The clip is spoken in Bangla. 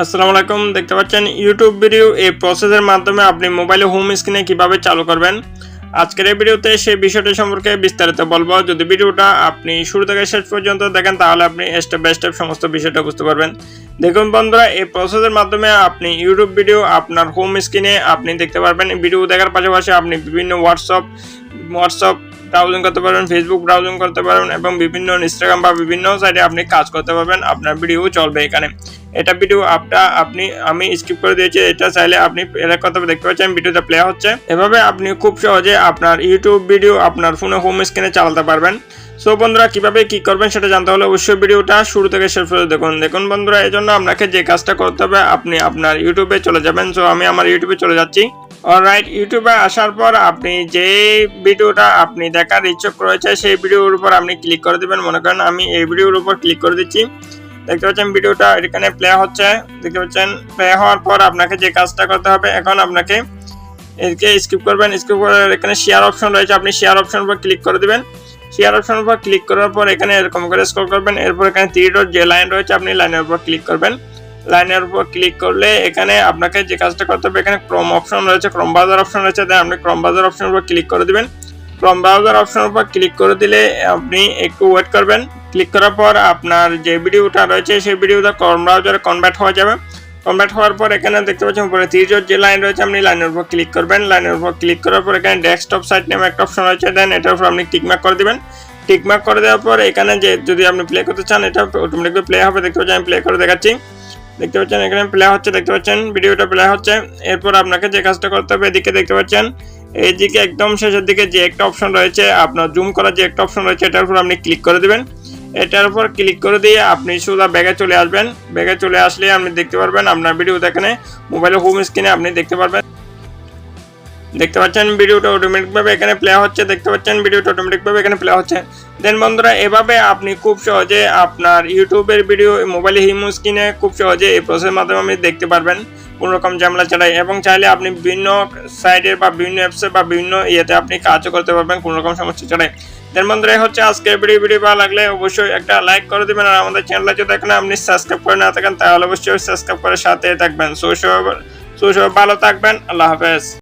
আসসালামু আলাইকুম, দেখতে পাচ্ছেন ইউটিউব ভিডিও এই প্রসেসের মাধ্যমে আপনি মোবাইলে হোম স্ক্রিনে কীভাবে চালু করবেন। আজকের এই ভিডিওতে সেই বিষয়টি সম্পর্কে বিস্তারিত বলব। যদি ভিডিওটা আপনি শুরু থেকে শেষ পর্যন্ত দেখেন, তাহলে আপনি স্টেপ বাই স্টেপ সমস্ত বিষয়টা বুঝতে পারবেন। দেখুন বন্ধুরা, এই প্রসেসের মাধ্যমে আপনি ইউটিউব ভিডিও আপনার হোম স্ক্রিনে আপনি দেখতে পারবেন। ভিডিও দেখার পাশাপাশি আপনি বিভিন্ন হোয়াটসঅ্যাপ হোয়াটসঅ্যাপ ব্রাউজিং করতে পারবেন ফেসবুক ব্রাউজিং করতে পারবেন এবং বিভিন্ন ইনস্টাগ্রাম বা বিভিন্ন সাইটে আপনি কাজ করতে পারবেন। আপনার ভিডিও চলবে এখানে। এটা ভিডিও আপটা আপনি, আমি স্কিপ করে দিয়েছি। এটা চাইলে আপনি এর কথা দেখতে পাচ্ছেন ভিডিওটা প্লে হচ্ছে। এভাবে আপনি খুব সহজে আপনার ইউটিউব ভিডিও আপনার ফোনে হোম স্ক্রিনে চালাতে পারবেন। সো বন্ধুরা, কীভাবে কি করবেন সেটা জানতে হলে অবশ্যই ভিডিওটা শুরু থেকে শেষ পর্যন্ত দেখুন। দেখুন বন্ধুরা এই জন্য আপনাকে যে কাজটা করতে হবে, আপনি আপনার ইউটিউবে চলে যাবেন। সো আমি আমার ইউটিউবে চলে যাচ্ছি। অলরাইট ইউটিউবে আসার পর আপনি যে ভিডিওটা আপনি দেখার ইচ্ছুক রয়েছে, সেই ভিডিওর উপর আপনি ক্লিক করে দিবেন। মনে করেন আমি এই ভিডিওর উপর ক্লিক করে দিচ্ছি। দেখতে পাচ্ছেন ভিডিওটা এখানে প্লে হচ্ছে। দেখতে পাচ্ছেন প্লে হওয়ার পর আপনাকে যে কাজটা করতে হবে, এখন আপনাকে এদিকে স্কিপ করবেন। স্কিপ করে এখানে শেয়ার অপশন রয়েছে, আপনি শেয়ার অপশন উপর ক্লিক করে দিবেন। শেয়ার অপশন উপর ক্লিক করার পর এখানে এরকম করে স্ক্রল করবেন। এরপর এখানে থ্রি ডট যে লাইন রয়েছে, আপনি লাইনের উপর ক্লিক করবেন। লাইনের উপর ক্লিক করলে এখানে আপনাকে যে কাজটা করতে হবে, এখানে ক্রম অপশন রয়েছে ক্রম বাজার অপশন রয়েছে দেন আপনি ক্রম বাজার অপশনের উপর ক্লিক করে দিবেন। ক্রম ব্রাউজার অপশনের উপর ক্লিক করে দিলে আপনি একটু ওয়েট করবেন। ক্লিক করার পর আপনার যে ভিডিওটা রয়েছে, সেই ভিডিওটা ক্রম ব্রাউজারে কনভার্ট হয়ে যাবে। কনভার্ট হওয়ার পর এখানে দেখতে পাচ্ছেন উপরে তিরিশ যে লাইন রয়েছে, আপনি লাইনের উপর ক্লিক করবেন। লাইনের উপর ক্লিক করার পর এখানে ডেস্কটপ সাইট নামে একটা অপশন রয়েছে দেন এটার উপর আপনি টিকমার্ক করে দিবেন। টিকমার্ক করে দেওয়ার পর এখানে যে যদি আপনি প্লে করতে চান, এটা অটোমেটিকলি প্লে হবে। দেখতে পাচ্ছেন আমি প্লে করে দেখাচ্ছি। দেখতে পাচ্ছেন, এখানে প্লে হচ্ছে, দেখতে পাচ্ছেন, ভিডিওটা প্লে হচ্ছে। এরপর আপনাকে যে কাজটা করতে হবে, এদিকে দেখতে পাচ্ছেন, এইদিকে একদম শেষের দিকে যে একটা অপশন রয়েছে, আপনার জুম করার যে একটা অপশন রয়েছে, এটার উপর আপনি ক্লিক করে দেবেন। এটার উপর ক্লিক করে দিয়ে আপনি সোজা ব্যাগে চলে আসবেন। ব্যাগে চলে আসলে আপনি দেখতে পারবেন, আপনার ভিডিও এখানে মোবাইলের হোম স্ক্রিনে আপনি দেখতে পারবেন। দেখতে পাচ্ছেন ভিডিওটা অটোমেটিকভাবে এখানে প্লে হচ্ছে, দেখতে পাচ্ছেন ভিডিওটা অটোমেটিকভাবে এখানে প্লে হচ্ছে। দেন বন্ধুরা, এভাবে আপনি খুব সহজে আপনার ইউটিউবের ভিডিও মোবাইলে হিম স্ক্রিনে খুব সহজে এই প্রসেসের মাধ্যমে আপনি দেখতে পারবেন, কোনো রকম ঝামেলা ছাড়াই। এবং চাইলে আপনি বিভিন্ন সাইডের বা বিভিন্ন অ্যাপসে বা বিভিন্ন ইয়েতে আপনি কাজও করতে পারবেন, কোনো রকম সমস্যা ছাড়াই। দেন বন্ধুরা হচ্ছে আজকের ভিডিও ভিডিও ভালো লাগলে অবশ্যই একটা লাইক করে দেবেন, আর আমাদের চ্যানেলে যদি এখানে আপনি সাবস্ক্রাইব করে না থাকেন, তাহলে অবশ্যই সাবস্ক্রাইব করে সাথে থাকবেন। সো সব ভালো থাকবেন, আল্লাহ হাফেজ।